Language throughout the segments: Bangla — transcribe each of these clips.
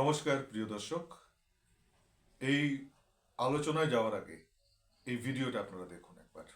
নমস্কার প্রিয় দর্শক। এই আলোচনায় যাওয়ার আগে এই ভিডিওটা আপনারা দেখুন একবার।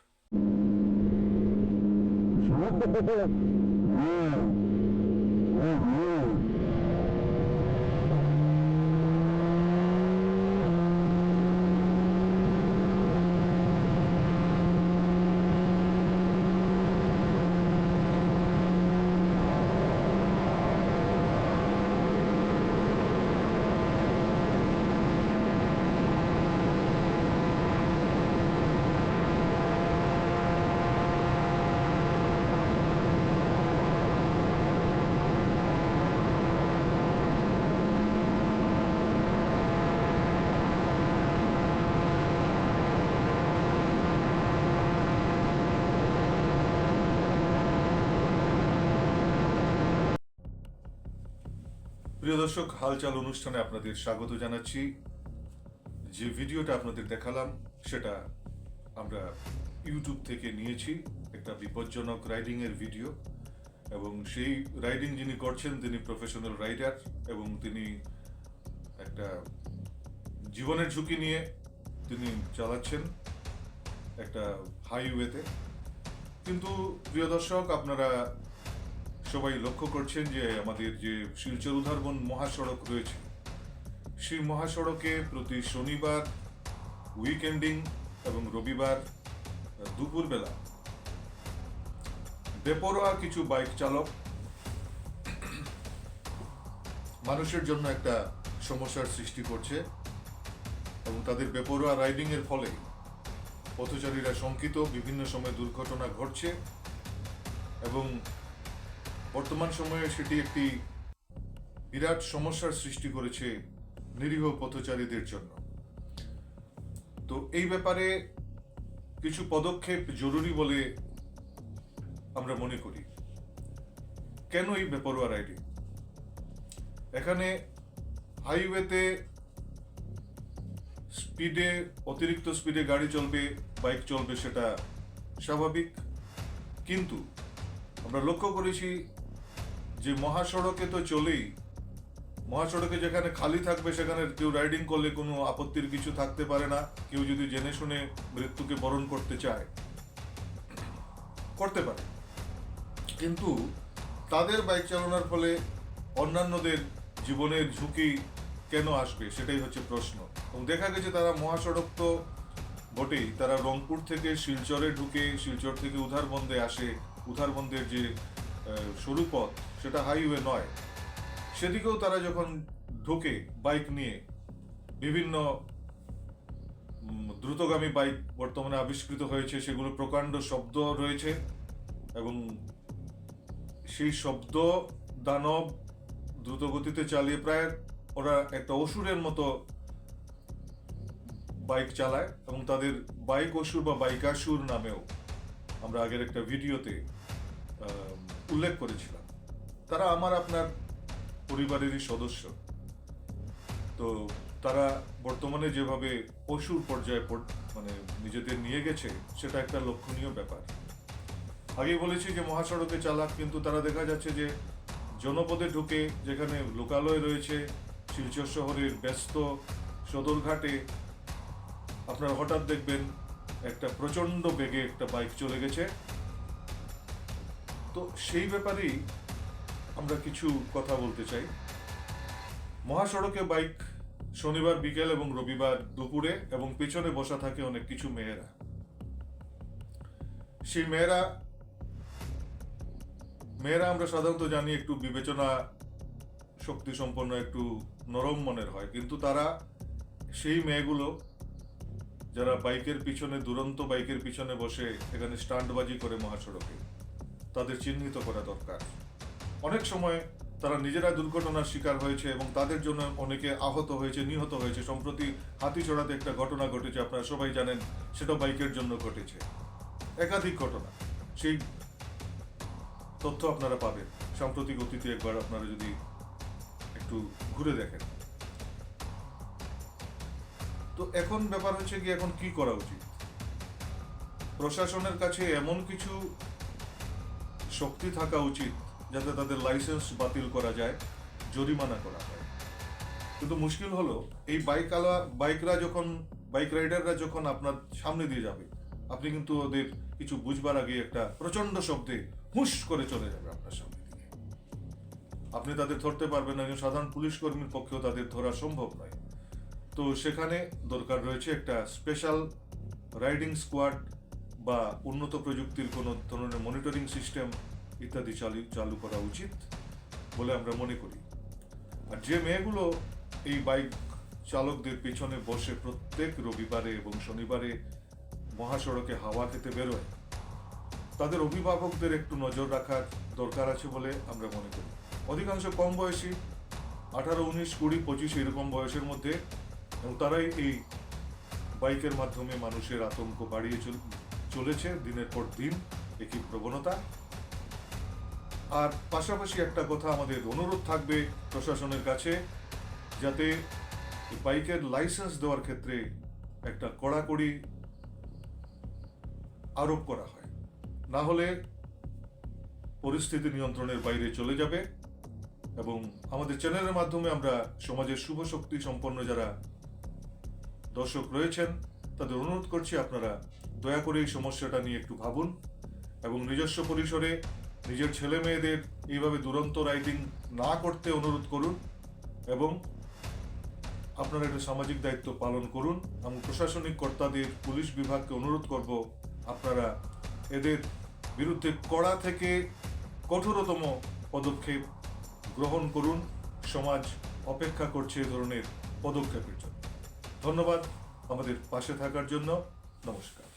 প্রিয় দর্শক, হালচাল অনুষ্ঠানে আপনাদের স্বাগত জানাচ্ছি। যে ভিডিওটা আপনাদের দেখালাম, সেটা আমরা ইউটিউব থেকে নিয়েছি, একটা বিপজ্জনক রাইডিং এর ভিডিও। এবং সেই রাইডিং যিনি করছেন, তিনি প্রফেশনাল রাইডার এবং তিনি একটা জীবনের ঝুঁকি নিয়ে তিনি চালাচ্ছেন একটা হাইওয়েতে। কিন্তু প্রিয় দর্শক, আপনারা সবাই লক্ষ্য করছেন যে আমাদের যে শিলচর উধারবন মহাসড়ক রয়েছে, সেই মহাসড়কে প্রতি শনিবার উইকেন্ডিং এবং রবিবার দুপুরবেলা বেপরোয়া কিছু বাইক চালক মানুষের জন্য একটা সমস্যার সৃষ্টি করছে এবং তাদের বেপরোয়া রাইডিং এর ফলে পথচারীরা শঙ্কিত, বিভিন্ন সময় দুর্ঘটনা ঘটছে এবং বর্তমান সময়ে সেটি একটি বিরাট সমস্যার সৃষ্টি করেছে নিরীহ পথচারীদের জন্য। তো এই ব্যাপারে কিছু পদক্ষেপ জরুরি বলে আমরা মনে করি। কেন এই বেপরোয়া রাইডিং? এখানে হাইওয়েতে স্পিডে, অতিরিক্ত স্পিডে গাড়ি চলবে, বাইক চলবে সেটা স্বাভাবিক। কিন্তু আমরা লক্ষ্য করেছি যে মহাসড়কে তো চলেই, মহাসড়কে যেখানে খালি থাকবে সেখানে কেউ রাইডিং করলে কোনো আপত্তির কিছু থাকতে পারে না। কেউ যদি জেনে শুনে মৃত্যুকে বরণ করতে চায়, করতে পারে। কিন্তু তাদের বাইক চালানোর ফলে অন্যান্যদের জীবনের ঝুঁকি কেন আসবে, সেটাই হচ্ছে প্রশ্ন। এবং দেখা গেছে তারা মহাসড়ক তো বটেই, তারা রংপুর থেকে শিলচরে ঢুকে, শিলচর থেকে উধারবন্দে আসে। উধারবন্দের যে সরু পথ, সেটা হাইওয়ে নয়। সেদিকেও তারা যখন ঢোকে বাইক নিয়ে, বিভিন্ন দ্রুতগামী বাইক বর্তমানে আবিষ্কৃত হয়েছে, সেগুলো প্রকাণ্ড শব্দ রয়েছে এবং সেই শব্দ, দানব দ্রুত গতিতে চালিয়ে প্রায় ওরা একটা অসুরের মতো বাইক চালায় এবং তাদের বাইক অসুর বা বাইকাসুর নামেও আমরা আগের একটা ভিডিওতে উল্লেখ করেছিলাম। তারা আমার আপনার পরিবারেরই সদস্য। তো তারা বর্তমানে যেভাবে অসুর পর্যায়ে মানে নিজেদের নিয়ে গেছে, সেটা একটা লক্ষণীয় ব্যাপার। আগেই বলেছি যে মহাসড়কে চালাক, কিন্তু তারা দেখা যাচ্ছে যে জনপদে ঢুকে যেখানে লোকালয় রয়েছে, শিলচর শহরের ব্যস্ত সদরঘাটে, আপনারা হঠাৎ দেখবেন একটা প্রচণ্ড বেগে একটা বাইক চলে গেছে। তো সেই ব্যাপারেই আমরা কিছু কথা বলতে চাই। মহাসড়কে বাইক শনিবার বিকেল এবং রবিবার দুপুরে এবং পেছনে বসা থাকে অনেক কিছু মেয়েরা। সেই মেয়েরা মেয়েরা আমরা সাধারণত জানি একটু বিবেচনা শক্তি সম্পন্ন, একটু নরম মনের হয়। কিন্তু তারা সেই মেয়েগুলো, যারা বাইকের পিছনে, দুরন্ত বাইকের পিছনে বসে এখানে স্টান্টবাজি করে মহাসড়কে। তাদের চিহ্নিত করা দরকার। অনেক সময় তারা নিজেরা দুর্ঘটনার শিকার হয়েছে এবং তাদের জন্য অনেকে আহত হয়েছে, নিহত হয়েছে সম্প্রতি হাতিচড়াতে একটা ঘটনা ঘটেছে, আপনারা সবাই জানেন সেটা বাইকের জন্য ঘটেছে। একাধিক ঘটনা, সেই তথ্য আপনারা পাবেন। সাম্প্রতিক অতীতে একবার আপনারা যদি একটু ঘুরে দেখেন। তো এখন ব্যাপার হচ্ছে কি, এখন কি করা উচিত? প্রশাসনের কাছে এমন কিছু শক্তি থাকা উচিত যাতে তাদের লাইসেন্স বাতিল করা যায়, জরিমানা করা হয়। কিন্তু মুশকিল হলো, এই বাইক বাইকরা যখন, বাইক রাইডাররা যখন আপনার সামনে দিয়ে যাবে, আপনি কিন্তু ওদের কিছু বুঝবার আগে একটা প্রচণ্ড শব্দে হুশ করে চলে যাবে আপনার সামনে আপনি তাদের ধরতে পারবেন না, একজন সাধারণ পুলিশ কর্মীর পক্ষেও তাদের ধরা সম্ভব নয়। তো সেখানে দরকার রয়েছে একটা স্পেশাল রাইডিং স্কোয়াড বা উন্নত প্রযুক্তির কোনো ধরনের মনিটরিং সিস্টেম ইত্যাদি চালু চালু করা উচিত বলে আমরা মনে করি। আর যে মেয়েগুলো এই বাইক চালকদের পিছনে বসে প্রত্যেক রবিবারে এবং শনিবারে মহাসড়কে হাওয়া খেতে বেরোয়, তাদের অভিভাবকদের একটু নজর রাখার দরকার আছে বলে আমরা মনে করি। অধিকাংশ কম বয়সী, আঠারো, উনিশ, কুড়ি, পঁচিশ এরকম বয়সের মধ্যে, এবং তারাই এই বাইকের মাধ্যমে মানুষের আতঙ্ক বাড়িয়ে চলেছে, দিনের পর দিন একই প্রবণতা। আর পাশাপাশি একটা কথা আমাদের অনুরোধ থাকবে প্রশাসনের কাছে, যাতে বাইকের লাইসেন্স দেওয়ার ক্ষেত্রে একটা কড়াকড়ি আরোপ করা হয়। না হলে পরিস্থিতি নিয়ন্ত্রণের বাইরে চলে যাবে এবং আমাদের চ্যানেলের মাধ্যমে আমরা সমাজের শুভ শক্তি সম্পন্ন যারা দর্শক রয়েছেন তাদের অনুরোধ করছি আপনারা দয়া করে এই সমস্যাটা নিয়ে একটু ভাবুন এবং নিজস্ব পরিসরে নিজের ছেলে মেয়েদের এইভাবে দুরন্ত রাইডিং না করতে অনুরোধ করুন এবং আপনারা একটা সামাজিক দায়িত্ব পালন করুন। এবং প্রশাসনিক কর্তাদের, পুলিশ বিভাগকে অনুরোধ করব আপনারা এদের বিরুদ্ধে কড়া থেকে কঠোরতম পদক্ষেপ গ্রহণ করুন। সমাজ অপেক্ষা করছে এ ধরনের পদক্ষেপের জন্য। ধন্যবাদ। আমাদের পাশে থাকার জন্য নমস্কার।